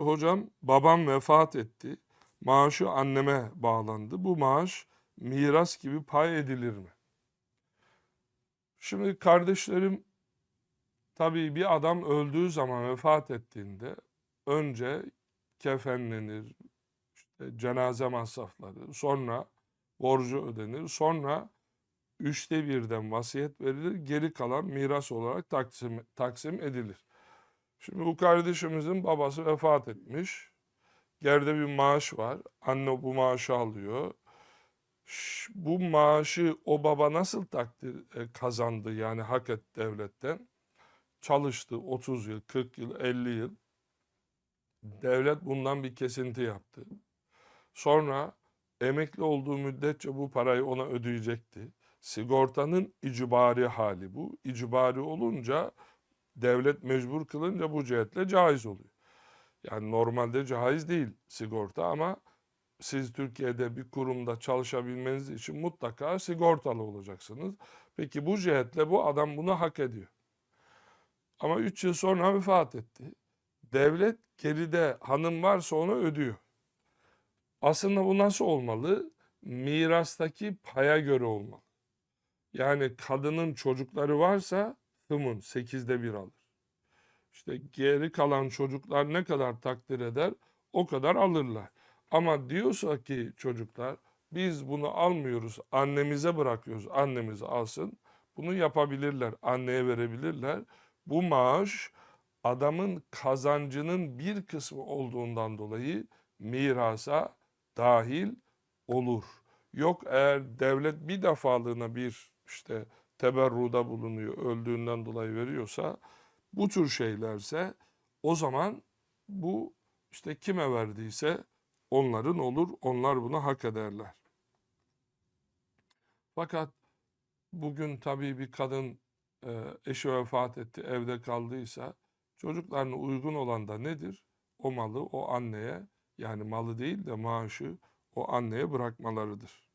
Hocam babam vefat etti. Maaşı anneme bağlandı. Bu maaş miras gibi pay edilir mi? Şimdi kardeşlerim tabii bir adam öldüğü zaman vefat ettiğinde önce kefenlenir, işte cenaze masrafları, sonra borcu ödenir, sonra üçte birden vasiyet verilir, geri kalan miras olarak taksim, taksim edilir. Şimdi bu kardeşimizin babası vefat etmiş. Geride bir maaş var. Anne bu maaşı alıyor. Bu maaşı o baba nasıl takdir e, kazandı yani hak etti devletten? Çalıştı 30 yıl, 40 yıl, 50 yıl. Devlet bundan bir kesinti yaptı. Sonra emekli olduğu müddetçe bu parayı ona ödeyecekti. Sigortanın icbari hali bu. İcbari olunca devlet mecbur kılınca bu cihetle caiz oluyor. Yani normalde caiz değil sigorta ama siz Türkiye'de bir kurumda çalışabilmeniz için mutlaka sigortalı olacaksınız. Peki bu cihetle bu adam bunu hak ediyor. Ama 3 yıl sonra vefat etti. Devlet geride hanım varsa onu ödüyor. Aslında bu nasıl olmalı? Mirastaki paya göre olmalı. Yani kadının çocukları varsa hımın sekizde bir alır. İşte geri kalan çocuklar ne kadar takdir eder o kadar alırlar. Ama diyorsa ki çocuklar biz bunu almıyoruz annemize bırakıyoruz annemiz alsın. Bunu yapabilirler anneye verebilirler. Bu maaş adamın kazancının bir kısmı olduğundan dolayı mirasa dahil olur. Yok eğer devlet bir defalığına bir işte teberruda bulunuyor öldüğünden dolayı veriyorsa bu tür şeylerse o zaman bu işte kime verdiyse onların olur onlar bunu hak ederler. Fakat bugün tabii bir kadın e, eşi vefat etti evde kaldıysa çocuklarına uygun olan da nedir? O malı o anneye yani malı değil de maaşı o anneye bırakmalarıdır.